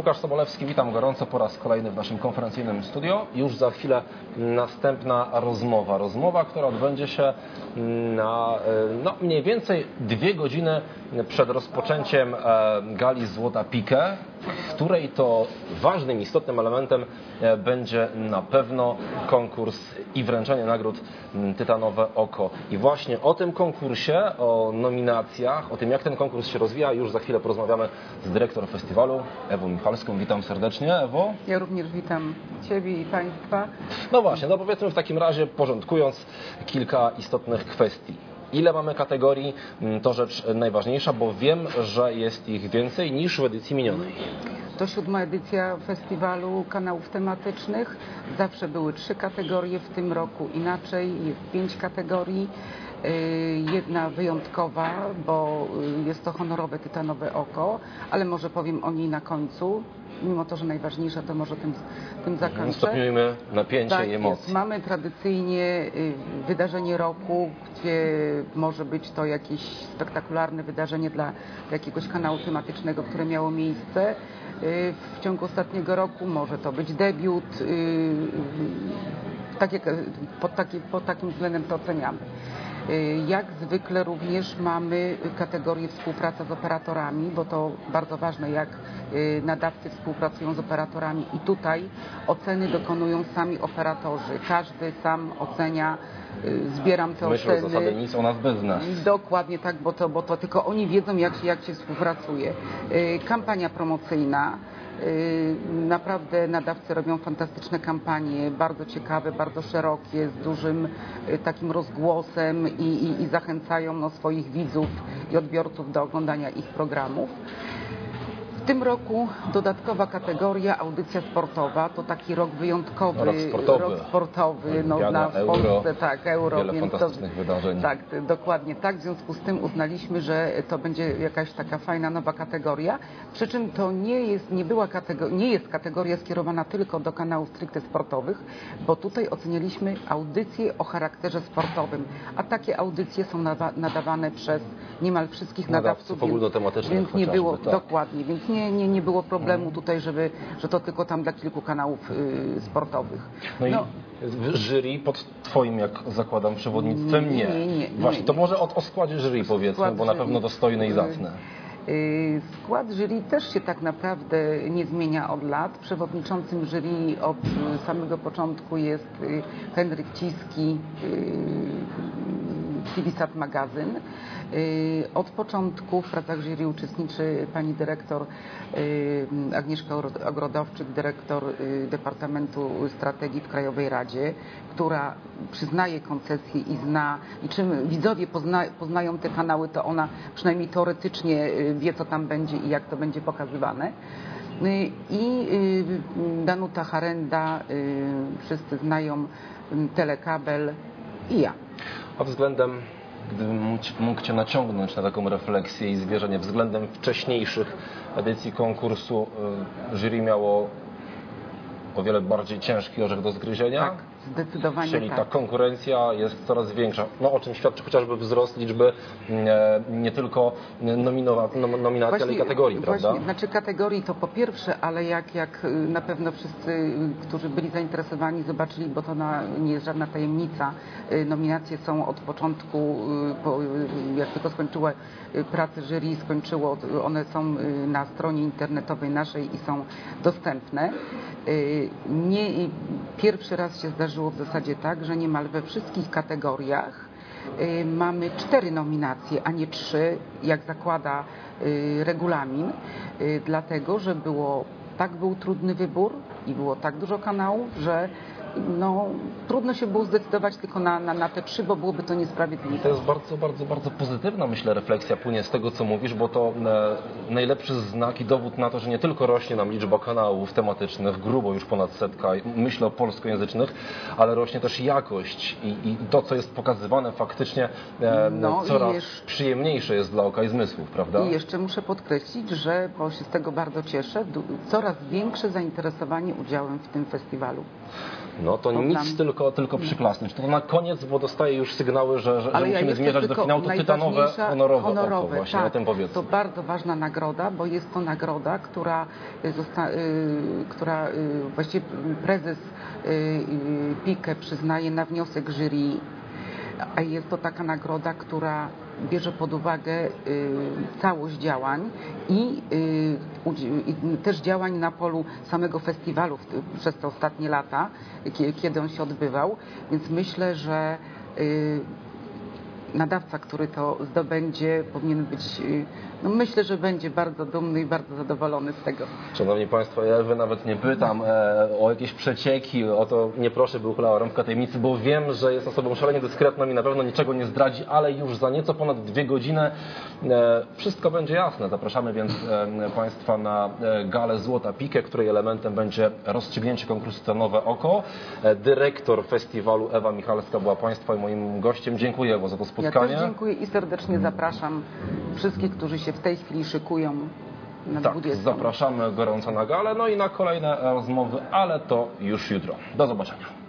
Łukasz Sobolewski, witam gorąco po raz kolejny w naszym konferencyjnym studio. Już za chwilę następna rozmowa. Rozmowa, która odbędzie się na e, no, mniej więcej dwie godziny przed rozpoczęciem e, gali Złota Pikę, której to ważnym, istotnym elementem e, będzie na pewno konkurs i wręczenie nagród Tytanowe Oko. I właśnie o tym konkursie, o nominacjach, o tym jak ten konkurs się rozwija, już za chwilę porozmawiamy z dyrektor festiwalu, Ewą Michalską. Witam serdecznie, Ewo. Ja również witam Ciebie i Państwa. No właśnie, no powiedzmy w takim razie, porządkując kilka istotnych kwestii. Ile mamy kategorii, m, to rzecz najważniejsza, bo wiem, że jest ich więcej niż w edycji minionej. To siódma edycja festiwalu kanałów tematycznych. Zawsze były trzy kategorie, w tym roku inaczej, jest pięć kategorii. Yy, Jedna wyjątkowa, bo yy, jest to honorowe tytanowe oko, ale może powiem o niej na końcu. Mimo to, że najważniejsza, to może tym, tym zakończę. Stopniujmy napięcie Tak i jest. emocje. Mamy tradycyjnie y, wydarzenie roku, gdzie może być to jakieś spektakularne wydarzenie dla jakiegoś kanału tematycznego, które miało miejsce y, w ciągu ostatniego roku. Może to być debiut. Jak, pod, taki, pod takim względem to oceniamy. Y, Jak zwykle również mamy kategorię współpraca z operatorami, bo to bardzo ważne, jak y, nadawcy współpracują z operatorami i tutaj oceny dokonują sami operatorzy. Każdy sam ocenia, y, zbieram te Myślę, że oceny. zasady nic o nas bez nas. Dokładnie tak, bo to, bo to tylko oni wiedzą, jak się, jak się współpracuje. Kampania promocyjna. Y, Naprawdę nadawcy robią fantastyczne kampanie, bardzo ciekawe, bardzo szerokie, z dużym y, takim rozgłosem i, i, i zachęcają no, swoich widzów i odbiorców do oglądania ich programów. W tym roku dodatkowa kategoria audycja sportowa. To taki rok wyjątkowy. Rok sportowy. Rok sportowy no, w euro, Polsce, tak, euro. wiele więc to- fantastycznych wydarzeń. Tak, dokładnie tak. W związku z tym uznaliśmy, że to będzie jakaś taka fajna nowa kategoria. Przy czym to nie jest, nie była kategoria, nie jest kategoria skierowana tylko do kanałów stricte sportowych, bo tutaj ocenialiśmy audycje o charakterze sportowym, a takie audycje są nadawane przez niemal wszystkich Nadawców nadawców. więc- Więc nie było, tak. dokładnie, więc nie, nie, nie było problemu tutaj, żeby, że to tylko tam dla kilku kanałów y, sportowych. No i w jury pod Twoim, jak zakładam, przewodnictwem nie. Nie, nie, nie, Właśnie, nie. to może o, o składzie jury powiedzmy, Skład bo na pewno dostojny i zacny. Y, Skład jury też się tak naprawdę nie zmienia od lat. Przewodniczącym jury od y, samego początku jest y, Henryk Ciski, Civisat Magazyn. Y, Od początku w pracach jury uczestniczy pani dyrektor y, Agnieszka Ogro- Ogrodowczyk, dyrektor y, Departamentu Strategii w Krajowej Radzie, która przyznaje koncesje i zna, i czym widzowie pozna, poznają te kanały, to ona przynajmniej teoretycznie wie, co tam będzie i jak to będzie pokazywane. I Danuta Harenda, wszyscy znają Telekabel i ja. Pod względem, gdybym mógł, mógł Cię naciągnąć na taką refleksję i zwierzenie, względem wcześniejszych edycji konkursu, y, jury miało o wiele bardziej ciężki orzech do zgryzienia. Tak, zdecydowanie Czyli ta tak. konkurencja jest coraz większa. No, o czym świadczy chociażby wzrost liczby e, nie tylko nominowa, nom, nominacji, ale i kategorii, właśnie, prawda? Znaczy kategorii to po pierwsze, ale jak, jak y, na pewno wszyscy, y, którzy byli zainteresowani zobaczyli, bo to na, nie jest żadna tajemnica, y, nominacje są od początku, po, jak tylko skończyły pracę jury, skończyło, one są na stronie internetowej naszej i są dostępne. Nie, pierwszy raz się zdarzyło w zasadzie tak, że niemal we wszystkich kategoriach y, mamy cztery nominacje, a nie trzy, jak zakłada y, regulamin, y, dlatego że było tak był trudny wybór i było tak dużo kanałów, że no, trudno się było zdecydować tylko na, na, na te trzy, bo byłoby to niesprawiedliwe. to jest bardzo, bardzo, bardzo pozytywna, myślę, refleksja płynie z tego, co mówisz, bo to e, najlepszy znak i dowód na to, że nie tylko rośnie nam liczba kanałów tematycznych, grubo już ponad setka, myślę o polskojęzycznych, ale rośnie też jakość i, i to, co jest pokazywane faktycznie e, No coraz jeszcze- przyjemniejsze jest dla oka i zmysłów, prawda? I jeszcze muszę podkreślić, że, bo się z tego bardzo cieszę, coraz większe zainteresowanie udziałem w tym festiwalu. No to nic, tylko, tylko przyklasnąć. To na koniec, bo dostaję już sygnały, że, że, ja musimy jeszcze zmierzać do finału. To tytanowe, honorowe, honorowe oko właśnie, tak. o tym powiedz. To bardzo ważna nagroda, bo jest to nagroda, która, zosta- y, która y, właściwie prezes y, y, PIKE przyznaje na wniosek jury, a jest to taka nagroda, która bierze pod uwagę y, całość działań i, y, i też działań na polu samego festiwalu przez te ostatnie lata, kie- kiedy on się odbywał. Więc myślę, że y, nadawca, który to zdobędzie, powinien być, y, no myślę, że będzie bardzo dumny i bardzo zadowolony z tego. Szanowni Państwo, ja Ewy nawet nie pytam e, o jakieś przecieki, o to nie proszę, by uchylała rąbka tajemnicy, bo wiem, że jest osobą szalenie dyskretną i na pewno niczego nie zdradzi, ale już za nieco ponad dwie godziny e, wszystko będzie jasne. Zapraszamy więc e, Państwa na e, galę Złota Pikę, której elementem będzie rozstrzygnięcie konkursu Cenowe Oko. E, dyrektor festiwalu Ewa Michalska była Państwa i moim gościem. Dziękuję Ewo za to Ja spotkanie. też dziękuję i serdecznie zapraszam wszystkich, którzy się w tej chwili szykują na Tak, 20. zapraszamy gorąco na galę, no i na kolejne rozmowy, ale to już jutro. Do zobaczenia.